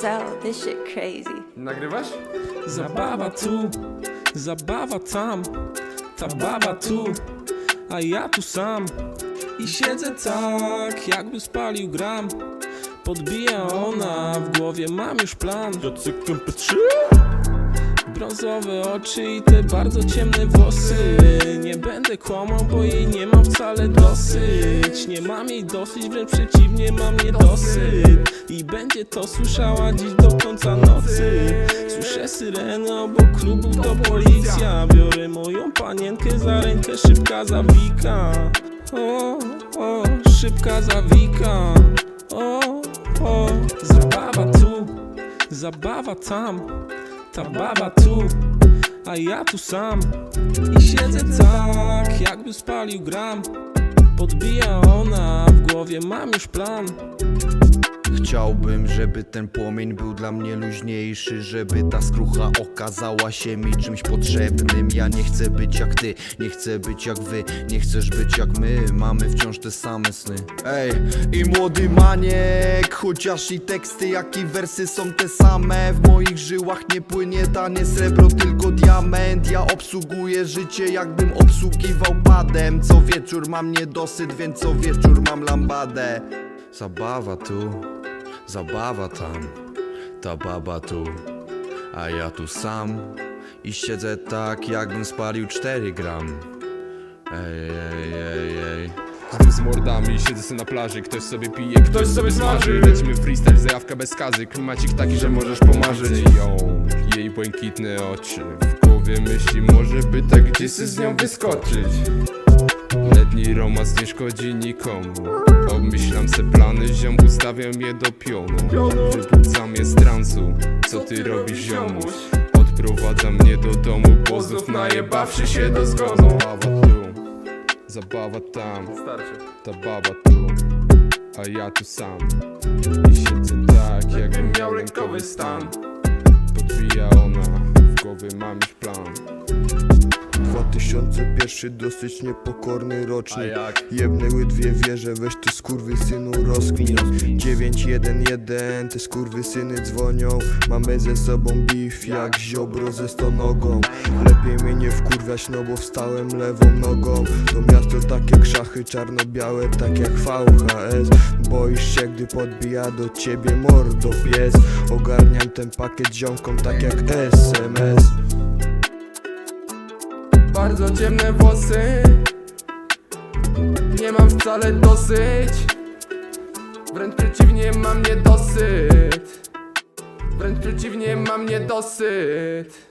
so this shit crazy. Nagrywasz? Zabawa tu, zabawa tam, ta baba tu, a ja tu sam. I siedzę tak, jakby spalił gram. Podbija ona, w głowie mam już plan. Brązowe oczy i te bardzo ciemne włosy. Nie będę kłamał, bo jej nie mam wcale dosyć. Nie mam jej dosyć, wręcz przeciwnie, mam niedosyt I będzie to słyszała dziś do końca nocy. Słyszę syreny obok klubów, to policja. Biorę moją panienkę za rękę, szybka zawika. O, o, szybka zawika. O, o, zabawa tu, zabawa tam ta baba tu, a ja tu sam. I siedzę tak, jakby spalił gram. Podbija ona, w głowie mam już plan Chciałbym, żeby ten płomień był dla mnie luźniejszy Żeby ta skrucha okazała się mi czymś potrzebnym. Ja nie chcę być jak ty, nie chcę być jak wy Nie chcesz być jak my, mamy wciąż te same sny. Ej, i młody maniek Chociaż i teksty, jak i wersy są te same. W moich żyłach nie płynie tanie srebro, tylko diament. Ja obsługuję życie, jakbym obsługiwał padem. Co wieczór mam niedosyt, więc co wieczór mam lambadę. Zabawa tu, zabawa tam, ta baba tu, a ja tu sam i siedzę tak, jakbym spalił 4 gram. Ej, ej, ej, ej. Znów z mordami, siedzę sobie na plaży Ktoś sobie pije, ktoś sobie smaży. Lecimy freestyle, zajawka bez skazy Klimacik taki, że możesz pomarzyć. Ją Jej błękitne oczy W głowie myśli, może by tak gdzieś z nią wyskoczyć. Letni romans nie szkodzi nikomu Obmyślam se plany, ziom ustawiam je do pionu. Wybudzam je z transu, co ty robisz ziomuś? Odprowadza mnie do domu, bo znów najebawszy się do zgonu. Zabawa tu, zabawa tam. Ta baba tu, a ja tu sam. I siedzę tak, jakbym miał lękowy stan. Podbija ona, w głowie mam już plan 2001 dosyć niepokorny rocznik. Jebnęły dwie wieże, weź ty skurwy synu rozkmin. 911, te skurwy syny dzwonią. Mamy ze sobą beef jak ziobro ze stonogą. Lepiej mnie nie wkurwiać, no bo wstałem lewą nogą. To miasto tak jak szachy czarno-białe, tak jak VHS Boisz się, gdy podbija do ciebie mordo pies. Ogarniam ten pakiet ziomkom tak jak SMS Bardzo ciemne włosy. Nie mam wcale dosyć. Wręcz przeciwnie mam niedosyt. Wręcz przeciwnie mam niedosyt